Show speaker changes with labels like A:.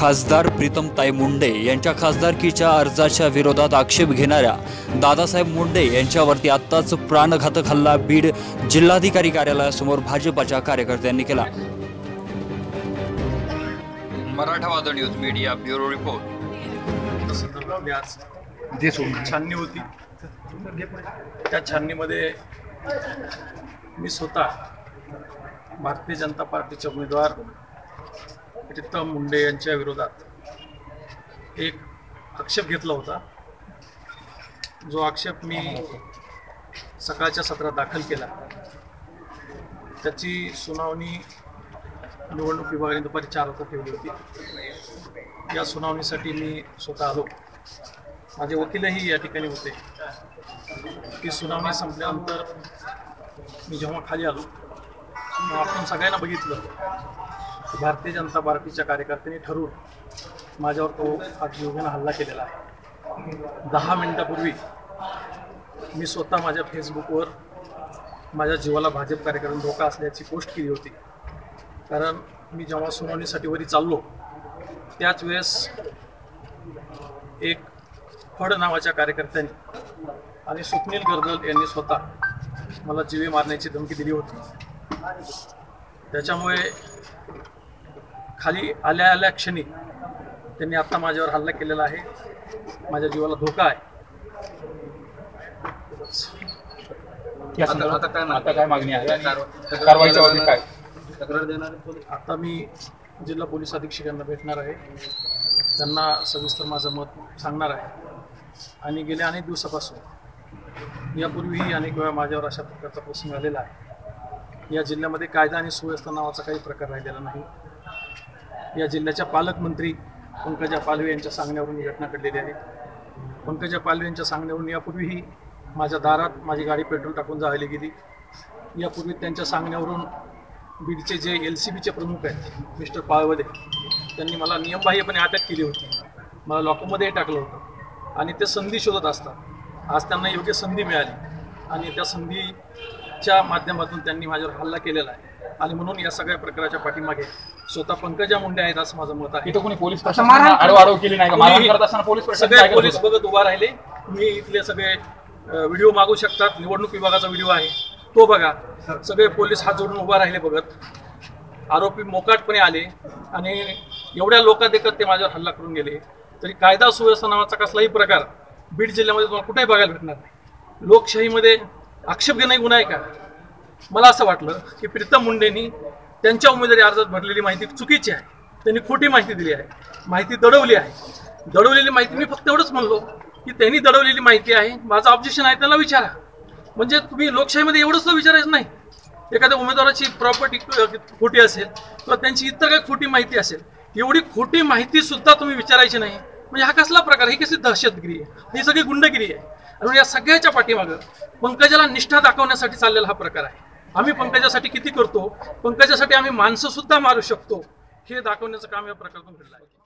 A: खासदार प्रीतमताई मुंडे यांच्या खासदारकीच्या अर्जाच्या विरोधात आक्षेप घेणाऱ्या दादासाहेब मुंडे यांच्यावरती आत्ताच प्राणघातक हल्ला बीड जिल्हाधिकारी कार्यालयासमोर भाजपाच्या कार्यकर्त्यांनी केला. Marathwada news media bureau report.
B: छाननी होती. त्या छाननीमध्ये मी स्वतः भारतीय जनता पार्टीचे उमेदवार म्हणजे प्रीतम मुंडे यांच्या विरोधात एक आक्षेप घेतला होता. जो आक्षेप मी सकाळच्या सत्रात दाखल केला. त्याची सुनावणी निवडणूक विभागाने दुपारी चार वाजता ठेवली होती. या सुनावणीसाठी मी स्वतः आलो. माझे वकीलही या ठिकाणी होते. ती सुनावणी संपल्यानंतर मी जेव्हा खाली आलो तेव्हा आपण सगळ्यांना बघितलं. भारतीय जनता पार्टीच्या कार्यकर्त्यांनी ठरवून माझ्यावर तो आज जीवघेणा हल्ला केलेला आहे. दहा मिनिटापूर्वी मी स्वतः माझ्या फेसबुकवर माझ्या जीवाला भाजप कार्यकर्त्यांना धोका असल्याची पोस्ट केली होती. कारण मी जेव्हा सुनावणीसाठी वरी चाललो त्याच वेळेस एक फड नावाच्या कार्यकर्त्यांनी आणि स्वप्नील गर्दल यांनी स्वतः मला जीवे मारण्याची धमकी दिली होती. त्याच्यामुळे खाली आल्या आल्या क्षणी त्यांनी आत्ता माझ्यावर हल्ला केलेला आहे. माझ्या जीवाला धोका आहे.
C: आता
B: मी जिल्हा पोलीस अधीक्षकांना भेटणार आहे. त्यांना सविस्तर माझं मत सांगणार आहे. आणि गेल्या अनेक दिवसापासून यापूर्वीही अनेक वेळा माझ्यावर अशा प्रकारचा प्रसंग आलेला आहे. या जिल्ह्यामध्ये कायदा आणि सुव्यवस्था नावाचा काही प्रकार राहिलेला नाही. या जिल्ह्याच्या पालकमंत्री पंकजा पालवे यांच्या सांगण्यावरून ही घटना घडलेली आहे. पंकजा पालवे यांच्या सांगण्यावरून यापूर्वीही माझ्या दारात माझी गाडी पेट्रोल टाकून जाळली गेली. यापूर्वी त्यांच्या सांगण्यावरून बीडचे जे एल सी बीचे प्रमुख आहेत मिस्टर पाळवदे त्यांनी मला नियमबाह्यपणे अटक केली होती. मला लॉकअपमध्येही टाकलं होतं आणि ते संधी शोधत असतात. आज त्यांना योग्य संधी मिळाली आणि त्या संधीच्या माध्यमातून त्यांनी माझ्यावर हल्ला केलेला आहे. आणि म्हणून या सगळ्या प्रकाराच्या पाठीमागे स्वतः पंकजा मुंडे आहेत असं माझं मत आहे.
C: इथं कोणी पोलीस केली नाही का? मारहाण करत असताना पोलीस
B: सगळे पोलीस? बघत उभा राहिले. मी इथले सगळे व्हिडिओ मागू शकतात. निवडणूक विभागाचा व्हिडिओ आहे. तो बघा. सगळे पोलीस हात जोडून उभा राहिले बघत. आरोपी मोकाटपणे आले आणि एवढ्या लोकांदेखत ते माझ्यावर हल्ला करून गेले. तरी कायदा सुव्यवस्था नावाचा कसलाही प्रकार बीड जिल्ह्यामध्ये तुम्हाला कुठेही बघायला भेटणार नाही. लोकशाहीमध्ये आक्षेप घेणं गुन्हा आहे का? मला असं वाटलं की प्रीतम मुंडेंनी त्यांच्या उमेदवारी अर्जात भरलेली माहिती चुकीची आहे. त्यांनी खोटी माहिती दिली आहे. माहिती दडवली आहे. दडवलेली माहिती मी फक्त एवढंच म्हणलो की त्यांनी दडवलेली माहिती आहे. माझं ऑब्जेक्शन आहे त्याला विचारा. म्हणजे तुम्ही लोकशाहीमध्ये एवढंच तर विचारायचं नाही. एखाद्या उमेदवाराची प्रॉपर्टी खोटी असेल किंवा त्यांची इतर काही खोटी माहिती असेल एवढी खोटी माहिती सुद्धा तुम्ही विचारायची नाही. म्हणजे हा कसला प्रकार ही कशी दहशतगिरी आहे? ही सगळी गुंडगिरी आहे. आणि या सगळ्याच्या पाठीमागं पंकजाला निष्ठा दाखवण्यासाठी चाललेला हा प्रकार आहे. आम्ही पंकजासाठी किती करतो? पंकजासाठी आम्ही माणसं सुद्धा मारू शकतो. हे दाखवण्याचं काम या प्रकारातून घडलं आहे.